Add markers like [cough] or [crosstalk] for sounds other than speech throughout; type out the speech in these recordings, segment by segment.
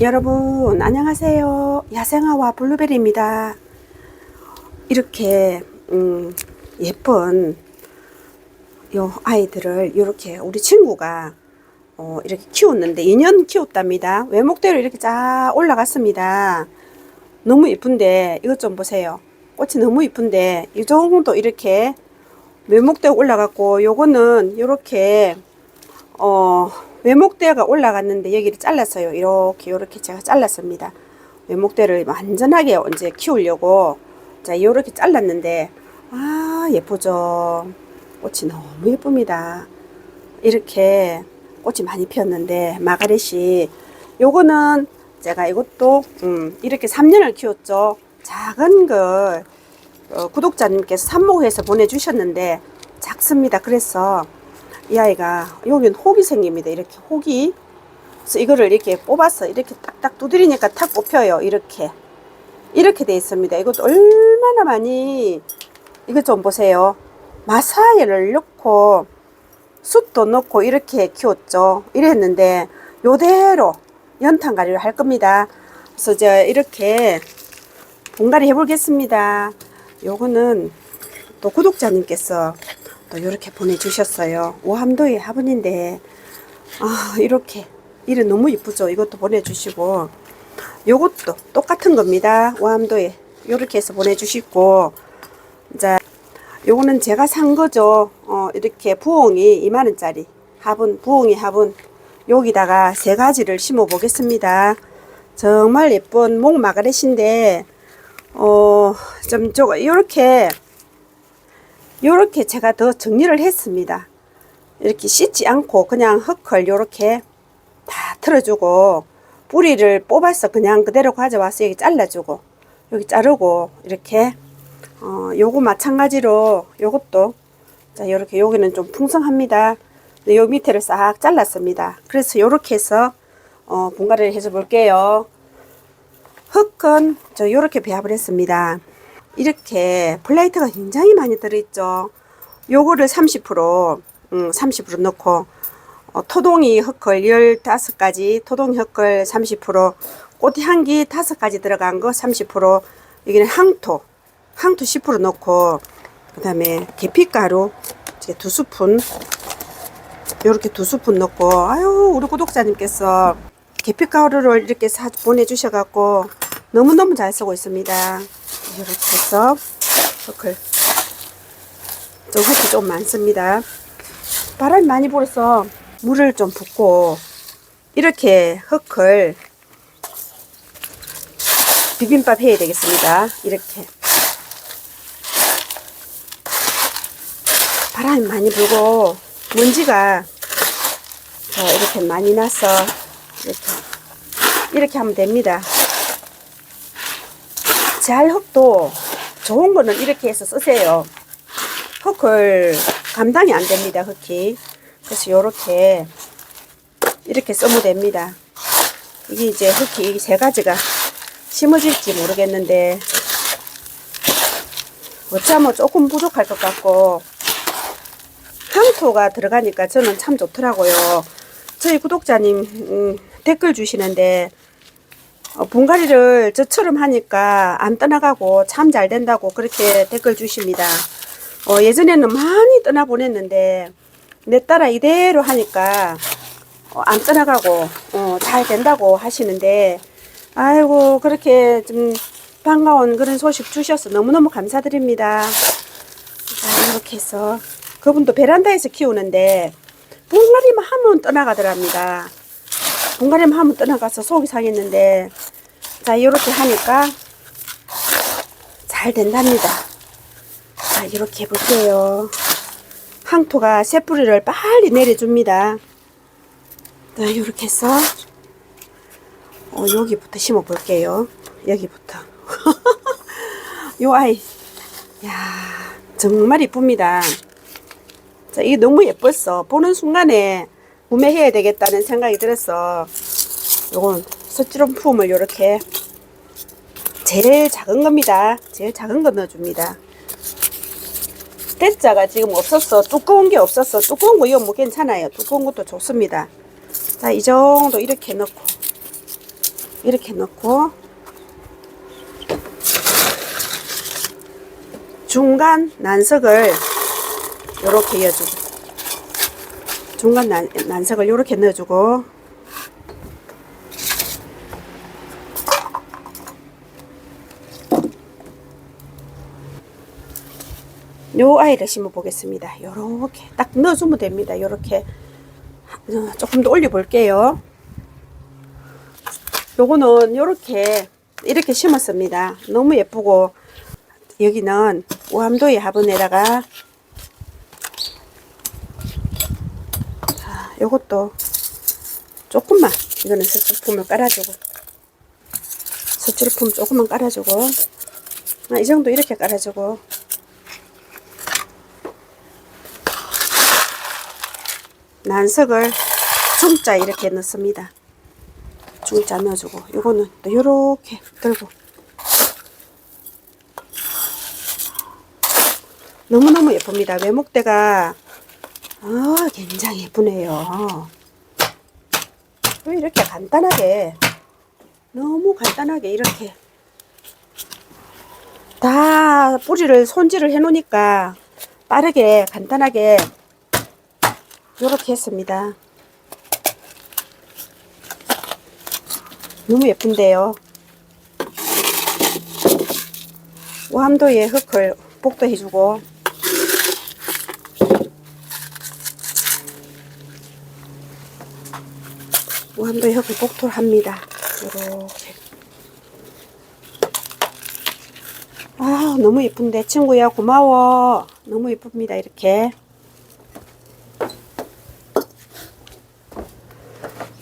여러분 안녕하세요. 야생아와 블루베리입니다. 이렇게 음, 예쁜 요 아이들을 이렇게 우리 친구가 어, 이렇게 키웠는데 2년 키웠답니다. 외목대로 이렇게 쫙 올라갔습니다. 너무 이쁜데 이것 좀 보세요. 꽃이 너무 이쁜데 이 정도 이렇게 외목대가 올라갔고 요거는 이렇게 어 외목대가 올라갔는데 여기를 잘랐어요. 이렇게 이렇게 제가 잘랐습니다. 외목대를 완전하게 이제 키우려고 자 이렇게 잘랐는데 아 예쁘죠. 꽃이 너무 예쁩니다. 이렇게 꽃이 많이 피었는데 마가렛이 요거는 제가 이것도 음, 이렇게 3년을 키웠죠. 작은 걸 어, 구독자님께서 삽목해서 보내주셨는데 작습니다. 그래서 이 아이가 여기는 혹이 생깁니다. 이렇게 혹이. 그래서 이거를 이렇게 뽑아서 이렇게 딱딱 두드리니까 탁 뽑혀요. 이렇게. 이렇게 돼 있습니다. 이것도 얼마나 많이 이거 좀 보세요. 마사야를 넣고 숯도 넣고 이렇게 키웠죠. 이랬는데 요대로 연탄가리를 할 겁니다. 그래서 이제 이렇게 분갈이 해보겠습니다. 요거는 또 구독자님께서 또 이렇게 보내주셨어요. 오함도의 화분인데 아 이렇게 이래 너무 이쁘죠. 이것도 보내주시고 요것도 똑같은 겁니다. 오함도에 이렇게 해서 보내주시고 자 요거는 제가 산 거죠. 어 이렇게 부엉이 2만 원짜리 화분 부엉이 화분 여기다가 세 가지를 심어 보겠습니다. 정말 예쁜 목 마가렛인데 어좀 저거 이렇게 요렇게 제가 더 정리를 했습니다. 이렇게 씻지 않고 그냥 흙을 요렇게 다 틀어주고 뿌리를 뽑아서 그냥 그대로 가져와서 여기 잘라주고 여기 자르고 이렇게 어 요거 마찬가지로 요것도 자 요렇게 여기는 좀 풍성합니다. 요 밑에를 싹 잘랐습니다. 그래서 요렇게 해서 어 분갈이를 해줘 볼게요. 흙은 저 요렇게 배합을 했습니다. 이렇게 플레이트가 굉장히 많이 들어있죠. 요거를 30% 음, 30% 넣고 어, 토동이 흙을 15가지 토동 흙을 30% 꽃향기 5가지 들어간 거 30% 여기는 항토 항토 10% 넣고 그 다음에 계피가루 두 스푼 요렇게 두 스푼 넣고 아유 우리 구독자님께서 계피가루를 이렇게 사 보내주셔갖고 너무너무 잘 쓰고 있습니다. 이렇게 해서 흙을 좀 흙이 좀 많습니다. 바람이 많이 불어서 물을 좀 붓고 이렇게 흙을 비빔밥 해야 되겠습니다. 이렇게 바람이 많이 불고 먼지가 자, 이렇게 많이 나서 이렇게 이렇게 하면 됩니다. 잘 흙도 좋은 거는 이렇게 해서 쓰세요. 흙을 감당이 안 됩니다. 흙이. 그래서 요렇게 이렇게 쓰면 됩니다. 이게 이제 흙이 세 가지가 심어질지 모르겠는데 어쩌면 조금 부족할 것 같고 항토가 들어가니까 저는 참 좋더라고요. 저희 구독자님 음, 댓글 주시는데 어, 분갈이를 저처럼 하니까 안 떠나가고 참 잘 된다고 그렇게 댓글 주십니다. 어, 예전에는 많이 떠나 보냈는데 내 따라 이대로 하니까 어, 안 떠나가고 어, 잘 된다고 하시는데 아이고 그렇게 좀 반가운 그런 소식 주셔서 너무너무 감사드립니다. 자, 이렇게 해서 그분도 베란다에서 키우는데 분갈이만 하면 떠나가더랍니다. 분갈이만 하면 떠나가서 속이 상했는데 자 이렇게 하니까 잘 된답니다. 자 이렇게 해볼게요. 항토가 새뿌리를 빨리 내려줍니다. 자 이렇게 해서 어, 여기부터 심어 볼게요. 여기부터 [laughs] 요 아이 야 정말 이쁩니다. 자 이게 너무 예뻤어. 보는 순간에 구매해야 되겠다는 생각이 들었어. 요건 스티로폼 품을 이렇게 제일 작은 겁니다. 제일 작은 거 넣어줍니다. 대자가 지금 없었어. 두꺼운 게 없었어. 두꺼운 거 이거 뭐 괜찮아요. 두꺼운 것도 좋습니다. 자, 이 정도 이렇게 넣고 이렇게 넣고 중간 난석을 이렇게 이어주고 중간 난, 난석을 이렇게 넣어주고 요 아이를 심어 보겠습니다. 요렇게 딱 넣어주면 됩니다. 요렇게 어, 조금 더 올려 볼게요. 요거는 요렇게 이렇게 심었습니다. 너무 예쁘고 여기는 우암도의 화분에다가 자, 요것도 조금만 이거는 서출품을 깔아주고 서출품 조금만 깔아주고 아, 이 정도 이렇게 깔아주고 난석을 중자 이렇게 넣습니다. 중자 넣어주고 요거는 또 요렇게 들고 너무너무 예쁩니다. 외목대가 아 굉장히 예쁘네요. 왜 이렇게 간단하게 너무 간단하게 이렇게 다 뿌리를 손질을 해 놓으니까 빠르게 간단하게 이렇게 했습니다. 너무 예쁜데요. 오함도에 흙을 복도 해주고 오함도에 흙을 복토를 합니다. 이렇게 아 너무 예쁜데 친구야 고마워 너무 예쁩니다 이렇게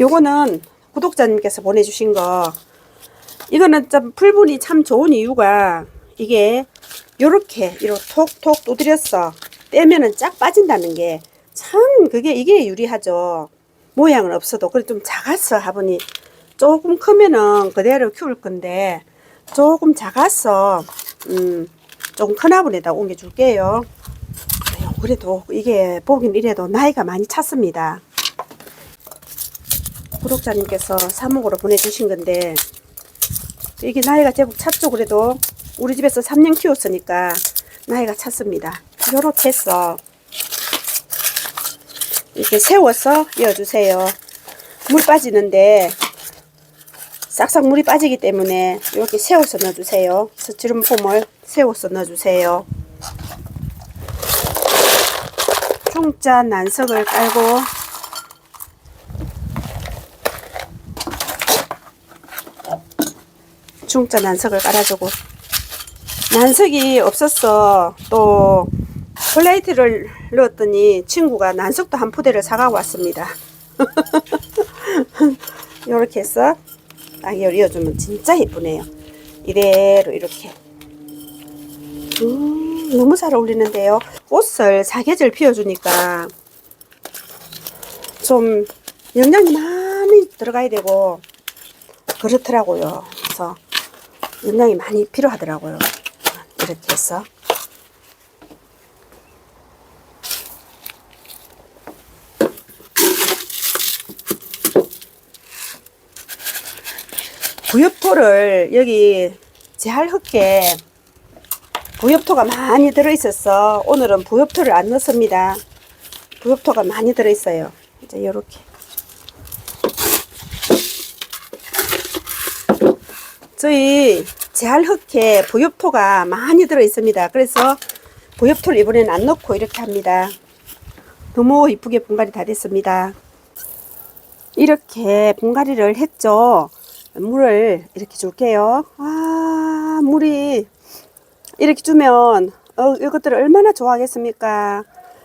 요거는 구독자님께서 보내주신 거. 이거는 좀 풀분이 참 좋은 이유가 이게 요렇게 이렇게 톡톡 두드렸어 떼면은 쫙 빠진다는 게 참 그게 이게 유리하죠. 모양은 없어도. 그래 좀 작았어 화분이 조금 크면은 그대로 키울 건데 조금 작았어 음 조금 큰 화분에다 옮겨 줄게요. 그래도 이게 보긴 이래도 나이가 많이 찼습니다 구독자님께서 사목으로 보내주신 건데 이게 나이가 제법 찼죠 그래도. 우리 집에서 3년 키웠으니까 나이가 찼습니다. 요렇게 해서 이렇게 세워서 이어주세요. 물 빠지는데 싹싹 물이 빠지기 때문에 이렇게 세워서 넣어주세요. 스치름 폼을 세워서 넣어주세요. 중자 난석을 깔고 중자 난석을 깔아주고. 난석이 없었어. 또 플레이트를 넣었더니 친구가 난석도 한 포대를 사가고 왔습니다. [laughs] 이렇게 해서 딱 이어주면 진짜 예쁘네요. 이대로 이렇게. 음, 너무 잘 어울리는데요. 꽃을 사계절 피워주니까 좀 영양이 많이 들어가야 되고 그렇더라고요. 그래서 영양이 많이 필요하더라고요. 이렇게 해서 부엽토를 여기 제할흙에 부엽토가 많이 들어있어서 오늘은 부엽토를 안 넣습니다. 부엽토가 많이 들어있어요. 이제 이렇게 저희 제할흑해 부엽토가 많이 들어 있습니다. 그래서 부엽토를 이번에는 안 넣고 이렇게 합니다. 너무 이쁘게 분갈이 다 됐습니다. 이렇게 분갈이를 했죠. 물을 이렇게 줄게요. 아, 물이 이렇게 주면 어, 이것들을 얼마나 좋아하겠습니까?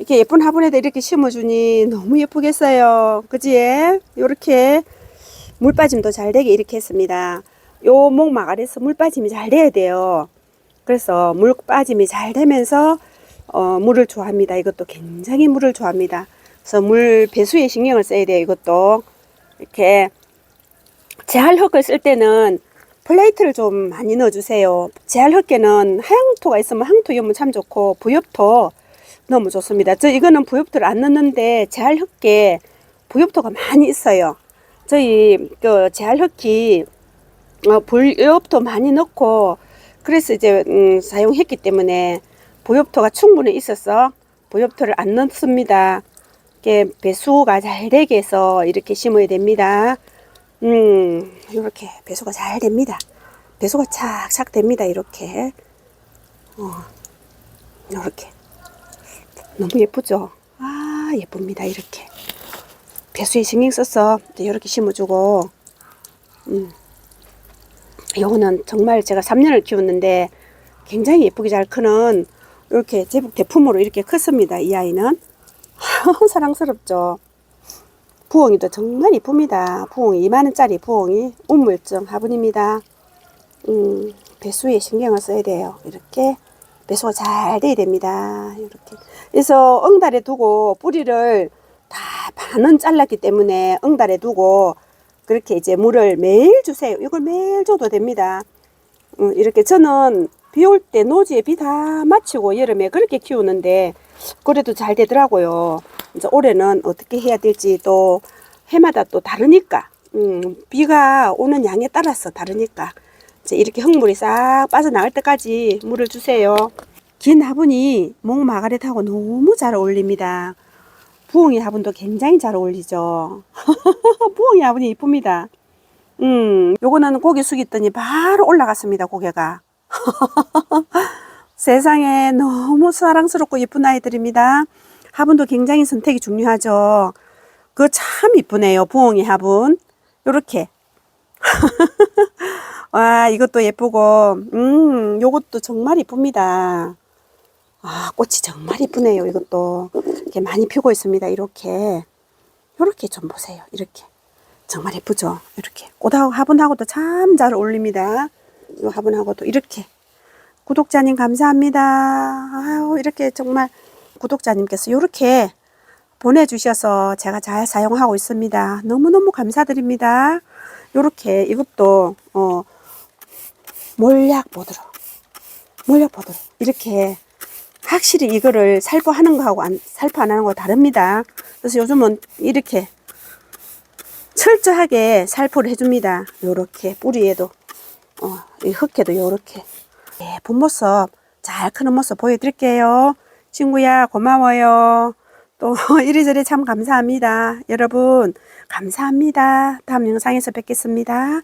이렇게 예쁜 화분에다 이렇게 심어주니 너무 예쁘겠어요. 그지? 이렇게 물 빠짐도 잘 되게 이렇게 했습니다. 요 목막 아래서 물 빠짐이 잘 돼야 돼요. 그래서 물 빠짐이 잘 되면서 어, 물을 좋아합니다. 이것도 굉장히 물을 좋아합니다. 그래서 물 배수에 신경을 써야 돼요. 이것도 이렇게 제할흙을 쓸 때는 플레이트를 좀 많이 넣어주세요. 제할흙에는 하양토가 있으면 항토 이으면 참 좋고 부엽토 너무 좋습니다. 저 이거는 부엽토를 안 넣는데 제할흙에 부엽토가 많이 있어요. 저희 그 제할흙이 어, 보엽도 많이 넣고 그래서 이제 음, 사용했기 때문에 보엽토가 충분히 있어서 보엽토를 안 넣습니다. 이렇게 배수가 잘 되게 해서 이렇게 심어야 됩니다. 음, 이렇게 배수가 잘 됩니다. 배수가 착착 됩니다. 이렇게. 어, 이렇게. 너무 예쁘죠? 아, 예쁩니다. 이렇게. 배수에 신경 써서 이렇게 심어주고, 음. 요거는 정말 제가 3년을 키웠는데 굉장히 예쁘게 잘 크는 이렇게 제복 대품으로 이렇게 컸습니다. 이 아이는. [laughs] 사랑스럽죠? 부엉이도 정말 이쁩니다. 부엉이 2만원짜리 부엉이 우물증 화분입니다. 음, 배수에 신경을 써야 돼요. 이렇게 배수가 잘 돼야 됩니다. 이렇게. 그래서 엉달에 두고 뿌리를 다 반은 잘랐기 때문에 엉달에 두고 그렇게 이제 물을 매일 주세요. 이걸 매일 줘도 됩니다. 음, 이렇게 저는 비 올 때 노지에 비 다 마치고 여름에 그렇게 키우는데 그래도 잘 되더라고요. 이제 올해는 어떻게 해야 될지 또 해마다 또 다르니까 음, 비가 오는 양에 따라서 다르니까 이제 이렇게 흙물이 싹 빠져나갈 때까지 물을 주세요. 긴 화분이 목 마가렛하고 너무 잘 어울립니다. 부엉이 화분도 굉장히 잘 어울리죠. [laughs] 부엉이 화분이 이쁩니다. 음, 요거는 고개 숙였더니 바로 올라갔습니다, 고개가. [laughs] 세상에 너무 사랑스럽고 예쁜 아이들입니다. 화분도 굉장히 선택이 중요하죠. 그거 참 이쁘네요, 부엉이 화분. 요렇게. [laughs] 와, 이것도 예쁘고, 음, 요것도 정말 이쁩니다. 아, 꽃이 정말 이쁘네요, 이것도. 이렇게 많이 피고 있습니다, 이렇게. 요렇게 좀 보세요, 이렇게. 정말 예쁘죠? 이렇게. 꽃하고 화분하고도 참 잘 어울립니다. 이 화분하고도 이렇게. 구독자님 감사합니다. 아유, 이렇게 정말 구독자님께서 이렇게 보내주셔서 제가 잘 사용하고 있습니다. 너무너무 감사드립니다. 이렇게 이것도 어, 몰약 보드로 몰약 보드로 이렇게 확실히 이거를 살포하는 거하고 안, 살포 안 하는 거 다릅니다. 그래서 요즘은 이렇게 철저하게 살포를 해줍니다. 요렇게 뿌리에도 어, 이 흙에도 요렇게 예쁜 모습 잘 크는 모습 보여드릴게요. 친구야 고마워요. 또 [laughs] 이리저리 참 감사합니다. 여러분 감사합니다. 다음 영상에서 뵙겠습니다.